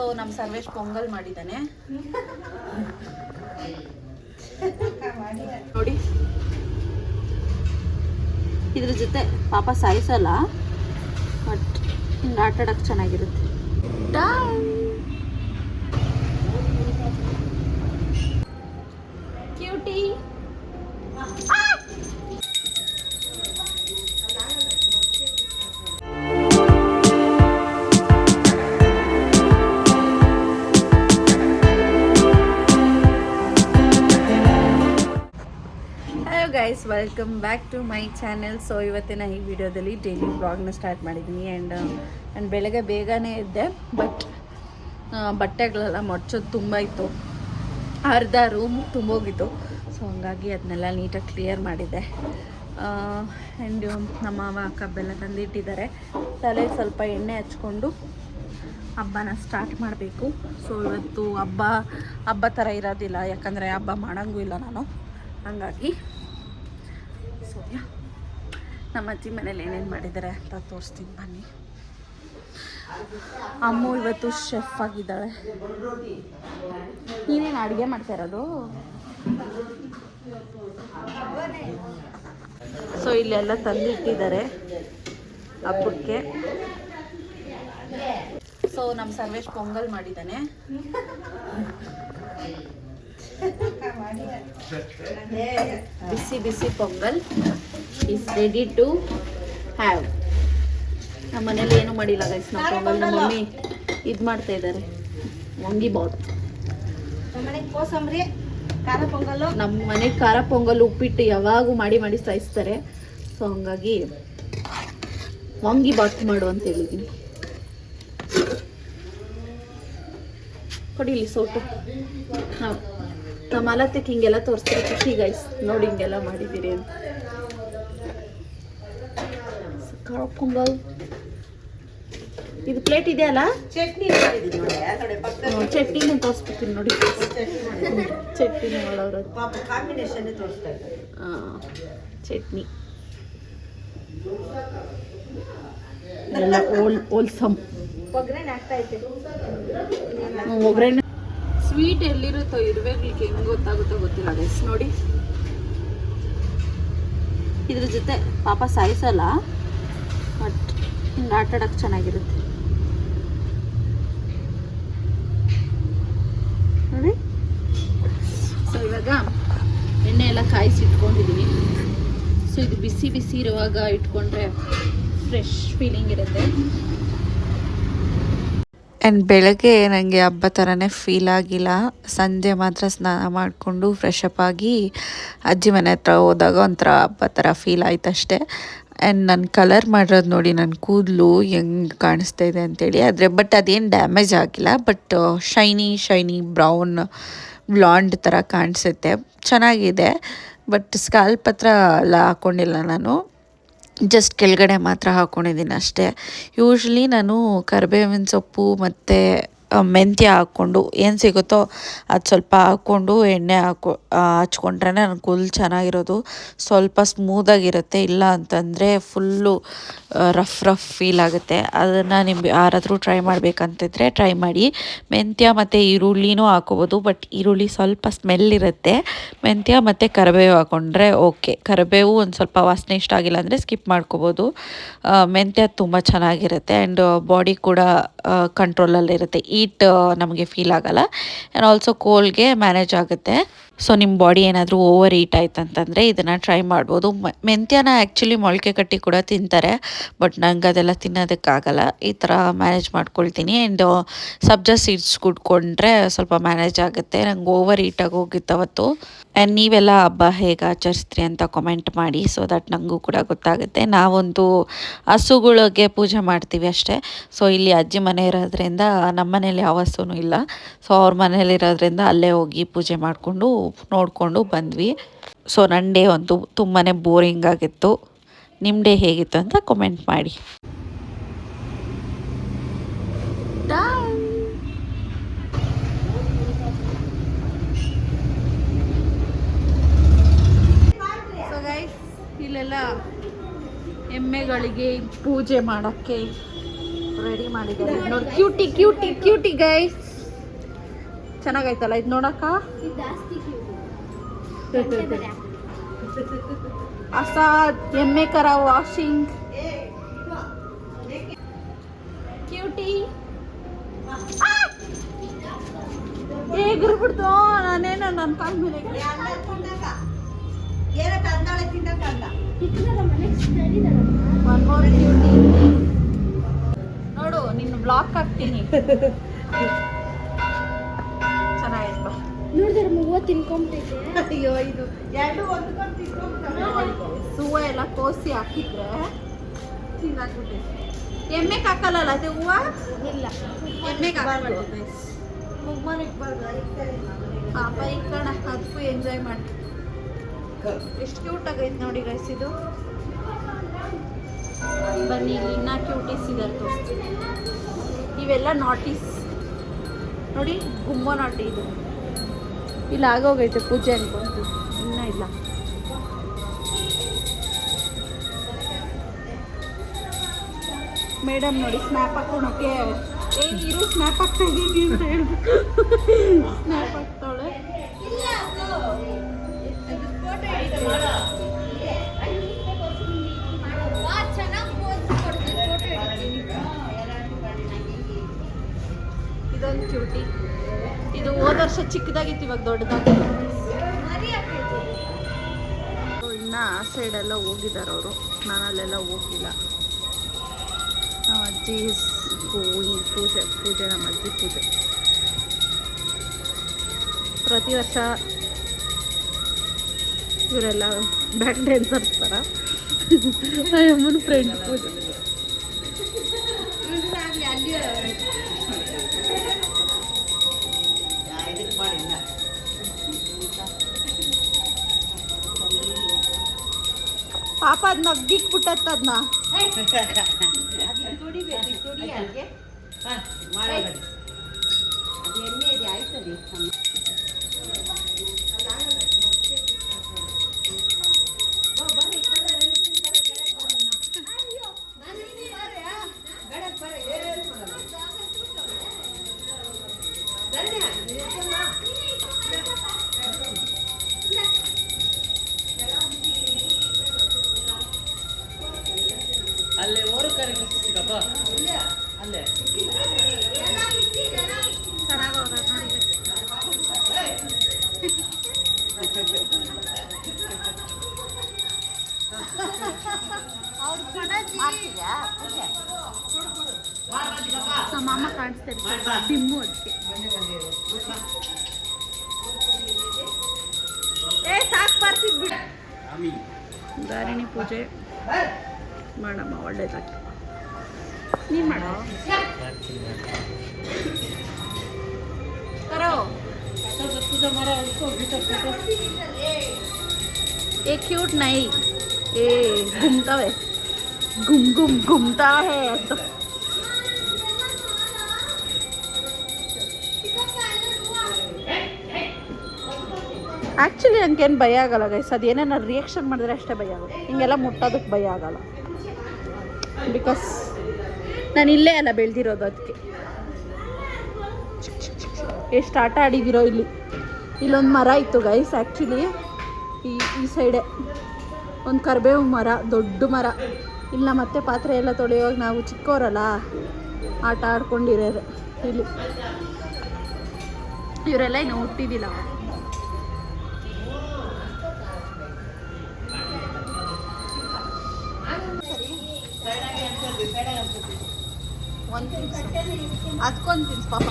So ನಮ್ಮ ಸರ್ವೇಶ್ ಪೊಂಗಲ್ ಮಾಡಿದ್ದಾನೆ ನೋಡಿ. ಇದ್ರ ಜೊತೆ ಪಾಪ ಸಾಯಿಸಲ್ಲ ಬಟ್ ಹಿಂಗೆ ಆಟ ಆಡಕ್ಕೆ ಚೆನ್ನಾಗಿರುತ್ತೆ cutie welcome back to my channel so ಇವತ್ತಿನ ಈ ವಿಡಿಯೋದಲ್ಲಿ ಡೈಲಿ ಬ್ಲಾಗ್ನ ಸ್ಟಾರ್ಟ್ ಮಾಡಿದ್ದೀನಿ. ಆ್ಯಂಡ್ ನಾನು ಬೆಳಗ್ಗೆ ಬೇಗನೆ ಇದ್ದೆ ಬಟ್ ಬಟ್ಟೆಗಳೆಲ್ಲ ಮಡ್ಚೋದು ತುಂಬ ಇತ್ತು. ಅರ್ಧ ರೂಮ್ ತುಂಬೋಗಿತ್ತು ಸೊ ಹಂಗಾಗಿ ಅದನ್ನೆಲ್ಲ ನೀಟಾಗಿ ಕ್ಲಿಯರ್ ಮಾಡಿದ್ದೆ. ಆ್ಯಂಡ್ ನಮ್ಮ ಮಾವ ಕಬ್ಬೆಲ್ಲ ಬೆಲ್ಲ ತಂದಿಟ್ಟಿದ್ದಾರೆ ತಲೆ ಸ್ವಲ್ಪ ಎಣ್ಣೆ ಹಚ್ಕೊಂಡು ಹಬ್ಬನ ಸ್ಟಾರ್ಟ್ ಮಾಡಬೇಕು. ಸೊ ಇವತ್ತು ಹಬ್ಬ ಹಬ್ಬ ಥರ ಇರೋದಿಲ್ಲ. ಯಾಕಂದರೆ ಹಬ್ಬ ಮಾಡೋಂಗೂ ಇಲ್ಲ ನಾನು. ಹಂಗಾಗಿ ನಮ್ಮ ಅಜ್ಜಿ ಮನೇಲಿ ಏನೇನು ಮಾಡಿದ್ದಾರೆ ಅಂತ ತೋರಿಸ್ತೀನಿ, ಬನ್ನಿ. ಅಮ್ಮು ಇವತ್ತು ಶೆಫ್ ಆಗಿದ್ದಾಳೆ. ನೀನೇನು ಅಡುಗೆ ಮಾಡ್ತಾ ಇರೋದು? ಸೊ ಇಲ್ಲೆಲ್ಲ ತಂದಿಟ್ಟಿದ್ದಾರೆ ಹಬ್ಬಕ್ಕೆ. ಸೊ ನಮ್ಮ ಸರ್ವೇಶ್ ಪೊಂಗಲ್ ಮಾಡಿದ್ದಾನೆ. ಬಿಸಿ ಬಿಸಿ pongal. Is ready to have ನಮ್ಮ ಮನೇಲಿ ಏನು ಮಾಡಿಲ್ಲ ಗೈಸ್ ನಮ್ಮ ಪೊಂಗಲ್ ನಮ್ಮ ಮಮ್ಮಿ ಇದು ಮಾಡ್ತಾ ಇದ್ದಾರೆ ವಂಗಿ ಬಾತ್. ಕೋಸಂಬರಿ ಖಾರ ಪೊಂಗಲ್ಲು. ನಮ್ಮ ಮನೆ ಖಾರ ಪೊಂಗಲ್ ಉಪ್ಪಿಟ್ಟು ಯಾವಾಗೂ ಮಾಡಿ ಮಾಡಿ ಸಾಯಿಸ್ತಾರೆ. ಸೊ ಹಂಗಾಗಿ ವಾಂಗಿ ಬಾತ್ ಮಾಡು ಅಂತ ಹೇಳಿದ್ದೀನಿ ಕೊಡಿಲಿ ಸೋಟು. ನಾವು ನಮ್ಮ ಅಲತ್ತಕ್ಕೆ ಹಿಂಗೆಲ್ಲ ತೋರಿಸ್ತೀರಿ. ಖುಷಿ ಗೈಸ್ ನೋಡಿ ಹಿಂಗೆಲ್ಲ ಮಾಡಿದ್ದೀರಿ ಅಂತ. ಖಾರ ಇದು ಪ್ಲೇಟ್ ಇದೆಯಲ್ಲ ಚಟ್ನಿ ಚಟ್ನಿನೇ ತೋರಿಸ್ಬಿಡ್ತೀನಿ ನೋಡಿ. ಚಟ್ನಿ ಮಾಡೋರು. ಚಟ್ನಿ. ಎಲ್ಲ ಓಲ್ ಓಲ್ಸಮ್. ಒಗ್ಗರಣೆ ಆಗ್ತಾ ಐತೆ ಒಗ್ಗರಣೆ ಸ್ವೀಟ್ ಎಲ್ಲಿರುತ್ತೋ ಇರ್ಬೇಕ್ಲಿಕ್ಕೆ ಹೆಂಗ್ ಗೊತ್ತಾಗುತ್ತೋ ಗೊತ್ತಿಲ್ಲ ಗೈಸ್ ನೋಡಿ. ಇದ್ರ ಜೊತೆ ಪಾಪ ಸಾಯಿಸಲ್ಲ ಬಟ್ ಹಿಂಗೆ ಆಟ ಚೆನ್ನಾಗಿರುತ್ತೆ. ನೋಡಿ. ಸೊ ಇವಾಗ ಎಣ್ಣೆ ಎಲ್ಲ ಕಾಯಿಸಿ ಇಟ್ಕೊಂಡಿದ್ದೀನಿ ಸೊ ಇದು ಬಿಸಿ ಬಿಸಿ ಇರುವಾಗ ಇಟ್ಕೊಂಡ್ರೆ ಫ್ರೆಶ್ ಫೀಲಿಂಗ್ ಇರುತ್ತೆ. ಆ್ಯಂಡ್ ಬೆಳಗ್ಗೆ ನನಗೆ ಹಬ್ಬ ಥರನೇ ಫೀಲ್ ಆಗಿಲ್ಲ. ಸಂಜೆ ಮಾತ್ರ ಸ್ನಾನ ಮಾಡಿಕೊಂಡು ಫ್ರೆಶ್ ಅಪ್ ಆಗಿ ಅಜ್ಜಿ ಮನೆ ಹತ್ರ ಹೋದಾಗ ಒಂಥರ ಹಬ್ಬ ಥರ ಫೀಲ್ ಆಯ್ತು ಅಷ್ಟೇ ಆ್ಯಂಡ್ ನಾನು ಕಲರ್ ಮಾಡಿರೋದು ನೋಡಿ ನನ್ನ ಕೂದಲು ಹೆಂಗೆ ಕಾಣಿಸ್ತಾ ಇದೆ ಅಂತೇಳಿ. ಆದರೆ ಬಟ್ ಅದೇನು ಡ್ಯಾಮೇಜ್ ಆಗಿಲ್ಲ. But shiny shiny brown blond ಥರ ಕಾಣಿಸುತ್ತೆ. ಚೆನ್ನಾಗಿದೆ. ಬಟ್ ಸ್ಕಾಲ್ಪ್ ಹತ್ರ ಎಲ್ಲ ಹಾಕ್ಕೊಂಡಿಲ್ಲ ನಾನು. ಜಸ್ಟ್ ಕೆಳಗಡೆ ಮಾತ್ರ ಹಾಕ್ಕೊಂಡಿದ್ದೀನಿ ಅಷ್ಟೇ. ಯೂಶ್ವಲಿ ನಾನು ಕರಿಬೇವಿನ ಸೊಪ್ಪು ಮತ್ತು ಮೆಂತ್ಯ ಹಾಕ್ಕೊಂಡು ಏನು ಸಿಗುತ್ತೋ ಅದು ಸ್ವಲ್ಪ ಹಾಕ್ಕೊಂಡು ಎಣ್ಣೆ ಹಾಕೊ ಹಚ್ಕೊಂಡ್ರೆ ನನ್ನ ಕೂದಲು ಚೆನ್ನಾಗಿರೋದು. ಸ್ವಲ್ಪ ಸ್ಮೂದಾಗಿರುತ್ತೆ ಇಲ್ಲ ಅಂತಂದರೆ ಫುಲ್ಲು ರಫ್ ರಫ್ ಫೀಲ್ ಆಗುತ್ತೆ. ಅದನ್ನು ನಿಮ್ಗೆ ಯಾರಾದರೂ ಟ್ರೈ ಮಾಡಬೇಕಂತಿದ್ರೆ ಟ್ರೈ ಮಾಡಿ. ಮೆಂತ್ಯ ಮತ್ತು ಈರುಳ್ಳಿನೂ ಹಾಕೋಬೋದು ಬಟ್ ಈರುಳ್ಳಿ ಸ್ವಲ್ಪ ಸ್ಮೆಲ್ ಇರುತ್ತೆ. ಮೆಂತ್ಯ ಮತ್ತು ಕರಿಬೇವು ಹಾಕ್ಕೊಂಡ್ರೆ ಓಕೆ ಕರಿಬೇವು ಒಂದು ಸ್ವಲ್ಪ ವಾಸನೆ ಇಷ್ಟ ಆಗಿಲ್ಲ ಅಂದರೆ ಸ್ಕಿಪ್ ಮಾಡ್ಕೋಬೋದು. ಮೆಂತ್ಯ ತುಂಬ ಚೆನ್ನಾಗಿರುತ್ತೆ ಆ್ಯಂಡ್ ಬಾಡಿ ಕೂಡ ಕಂಟ್ರೋಲಲ್ಲಿರುತ್ತೆ ಈಟ್ ನಮಗೆ ಫೀಲ್ ಆಗಲ್ಲ. ಆ್ಯಂಡ್ ಆಲ್ಸೋ ಕೋಲ್ಗೆ ಮ್ಯಾನೇಜ್ ಆಗುತ್ತೆ. ಸೊ ನಿಮ್ಮ ಬಾಡಿ ಏನಾದರೂ ಓವರ್ ಈಟ್ ಆಯ್ತು ಅಂತಂದರೆ ಇದನ್ನು ಟ್ರೈ ಮಾಡ್ಬೋದು. ಮೆಂತ್ಯನ ಆ್ಯಕ್ಚುಲಿ ಮೊಳಕೆ ಕಟ್ಟಿ ಕೂಡ ತಿಂತಾರೆ ಬಟ್ ನಂಗೆ ಅದೆಲ್ಲ ತಿನ್ನೋದಕ್ಕಾಗಲ್ಲ. ಈ ಥರ ಮ್ಯಾನೇಜ್ ಮಾಡ್ಕೊಳ್ತೀನಿ. ಆ್ಯಂಡ್ ಸಬ್ಜಾ ಸೀಡ್ಸ್ ಕುಡ್ಕೊಂಡ್ರೆ ಸ್ವಲ್ಪ ಮ್ಯಾನೇಜ್ ಆಗುತ್ತೆ. ನಂಗೆ ಓವರ್ ಈಟಾಗಿ ಹೋಗಿತ್ತು ಅವತ್ತು. ಆ್ಯಂಡ್ ನೀವೆಲ್ಲ ಹಬ್ಬ ಹೇಗೆ ಆಚರಿಸ್ತೀರಿ ಅಂತ ಕಮೆಂಟ್ ಮಾಡಿ. ಸೊ ದಟ್ ನನಗೂ ಕೂಡ ಗೊತ್ತಾಗುತ್ತೆ. ನಾವೊಂದು ಹಸುಗಳಿಗೆ ಪೂಜೆ ಮಾಡ್ತೀವಿ ಅಷ್ಟೇ. ಸೊ ಇಲ್ಲಿ ಅಜ್ಜಿ ಮನೆ ಇರೋದ್ರಿಂದ ನಮ್ಮ ಮನೇಲಿ ಯಾವ ಹಸುನೂ ಇಲ್ಲ. ಸೊ ಅವ್ರ ಮನೇಲಿರೋದ್ರಿಂದ ಅಲ್ಲೇ ಹೋಗಿ ಪೂಜೆ ಮಾಡಿಕೊಂಡು ನೋಡಿಕೊಂಡು ಬಂದ್ವಿ. ಸೊ ನನ್ನ ಡೇ ಒಂದು ತುಂಬಾ ಬೋರಿಂಗ್ ಆಗಿತ್ತು. ನಿಮ್ಮ ಡೇ ಹೇಗಿತ್ತು ಅಂತ ಕಮೆಂಟ್ ಮಾಡಿ. ಇಲ್ಲೆಲ್ಲ ಎಮ್ಮೆಗಳಿಗೆ ಪೂಜೆ ಮಾಡೋಕ್ಕೆ ರೆಡಿ ಮಾಡಿದ್ದಾರೆ. ನೋಡಿ ಕ್ಯೂಟಿ ಕ್ಯೂಟಿ ಕ್ಯೂಟಿ ಗೈಸ್ ಚೆನ್ನಾಗೈತಲ್ಲ? ಇದು ನೋಡಕ್ಕ? ಅಸ ಎಮ್ಮೆ ಕರ ವಾಷಿಂಗ್. ಕ್ಯೂಟಿ ಹೇಗಿರ್ಬಿಡ್ತು ನಾನೇನ ನನ್ನ ಕಾಲ ಮೇಲೆ ನೋಡು ನಿನ್ನ ಬ್ಲಾಕ್ ಹಾಕ್ತೀನಿ. ನೋಡಿದ್ರೆ ಮೂವ ತಿನ್ಕೊಂಬಿಟ್ಟೈತೆ ಅಯ್ಯೋ ಇದು ಎರಡು ಹೊಂದ್ಕೊಂಡು ಹೂವು ಎಲ್ಲ ಕೋಸಿ ಹಾಕಿದ್ರೆ ಹಿಂಗಾಗ್ಬಿಟ್ಟೈತೆ. ಎಮ್ಮೆಗೆ ಹಾಕಲ್ಲಲ್ಲ ಅದೇ ಹೂವು? ಇಲ್ಲ. ಎಮ್ಮೆಗೆ ಹಾಕಬಾರ್ದು ಪಾಪ ಈ ಕಣ ಅದಕ್ಕೂ ಎಂಜಾಯ್ ಮಾಡಿ. ಎಷ್ಟು ಕ್ಯೂಟ್ ಆಗೈತೆ ನೋಡಿ ಗೈಸ್ ಇದು. ಬನ್ನಿ ಇಲ್ಲಿ ಇನ್ನ ಕ್ಯೂಟೀಸ್ ಇದೆ ತೋರಿಸ್ತೀನಿ. ಇವೆಲ್ಲ ನಾಟೀಸ್ ನೋಡಿ ಗುಮ್ಮ ನಾಟಿ ಇದು. ಇಲ್ಲ, ಆಗೋಗೈತೆ ಪೂಜೆ ಅನ್ಕೊಂತು ಇನ್ನೂ ಇಲ್ಲ. ಮೇಡಮ್ ನೋಡಿ ಸ್ನ್ಯಾಪ್ ಹಾಕೋಣಕ್ಕೆ ಏ, ಇರು ಸ್ನ್ಯಾಪ್ ಹಾಕ್ತಾ ಇದ್ದೀನಿ ಅಂತ ಹೇಳ್ಬಿಟ್ಟು. ವರ್ಷ ಚಿಕ್ಕದಾಗಿತ್ತು ಇವಾಗ ದೊಡ್ಡದಾಗಿ ಇನ್ನ ಆ ಸೈಡೆಲ್ಲ ಹೋಗಿದ್ದಾರೆ ಅವರು. ನಾನು ಅಲ್ಲೆಲ್ಲ ಹೋಗಿಲ್ಲ. ನಮ್ಮ ಅಜ್ಜಿ ಪೂಜೆ ಪೂಜೆ ನಮ್ಮ ಅಜ್ಜಿ ಪೂಜೆ. ಪ್ರತಿ ವರ್ಷ ಇವರೆಲ್ಲ ಬ್ಯಾಕ್ ಡ್ಯಾನ್ಸರ್ಸ್ ಥರ ಅಮ್ಮನ ಫ್ರೆಂಡ್ ಪೂಜೆ ಪಾಪ ಅದ್ ನಗ್ದಿಕ್ ಬಿಟ್ಟತ್ತ ಅದ್ನ ಎಣ್ಣೆ ಇದೆ ಆಯ್ತದೆ. ಬಿಮ್ಮು ಅದಕ್ಕೆ ಏ ಸಾಕು ಬರ್ತಿದ್ ಬಿಡ ಧಾರಿಣಿ ಪೂಜೆ ಮಾಡಮ್ಮ ಒಳ್ಳೇದಾಗಿ ನೀನ್ ಮಾಡೋ ಕರೋ ए क्यूट नहीं ए घूमता है घूम घूम घूमता है तो ಆ್ಯಕ್ಚುಲಿ ನನಗೇನು ಭಯ ಆಗಲ್ಲ ಗೈಸ್ ಅದು ರಿಯಾಕ್ಷನ್ ಮಾಡಿದ್ರೆ ಅಷ್ಟೇ ಭಯ ಆಗುತ್ತೆ. ಹಿಂಗೆಲ್ಲ ಮುಟ್ಟೋದಕ್ಕೆ ಭಯ ಆಗಲ್ಲ. ಬಿಕಾಸ್ ನಾನು ಇಲ್ಲೇ ಅಲ್ಲ ಬೆಳೆದಿರೋದು ಅದಕ್ಕೆ ಎಷ್ಟು ಆಟ ಆಡಿದಿರೋ ಇಲ್ಲಿ. ಇಲ್ಲೊಂದು ಮರ ಇತ್ತು ಗೈಸ್ ಆ್ಯಕ್ಚುಲಿ ಈ ಈ ಸೈಡೆ ಒಂದು ಕರಿಬೇವು ಮರ, ದೊಡ್ಡ ಮರ. ಇಲ್ಲ ಮತ್ತೆ ಪಾತ್ರೆ ಎಲ್ಲ ತೊಳೆಯುವಾಗ ನಾವು ಚಿಕ್ಕವರಲ್ಲ ಆಟ ಆಡ್ಕೊಂಡಿರೋರು ಇಲ್ಲಿ. ಇವರೆಲ್ಲ ಇನ್ನು ಹುಟ್ಟಿದಿಲ್ಲ. ಒಂದು ಅದಕ್ಕೊಂದು ತಿನ್ಸ್ ಪಾಪ.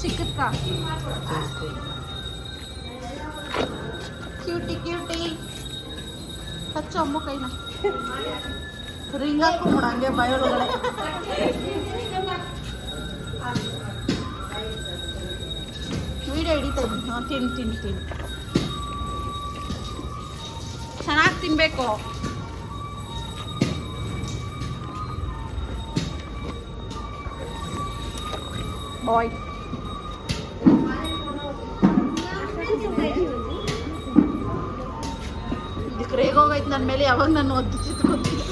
ಚಿಕ್ಕದ್ಕ ಕ್ಯೂಟಿ ಕ್ಯೂಟಿ ಹಚ್ಚು ಅಮ್ಮ ಕೈನ. ರಿಂಗ್ ಹಾಕೊಂಬಿಡ ಹಂಗೆ ಭಯ ವೀಡಿಯೋ ಹಿಡಿತಾ ಇದ್ದೀನಿ ಹಾಂ, ತಿನ್ ತಿನ್ ತಿನ್. ಚೆನ್ನಾಗಿ ತಿನ್ಬೇಕು. ಬಾಯ್ ಇದಕ್ಕೆ ರೇಗೋಗೈತೆ ನನ್ನ ಮೇಲೆ? ಯಾವಾಗ ನಾನು ಒದ್ದು ಗೊತ್ತಿಲ್ಲ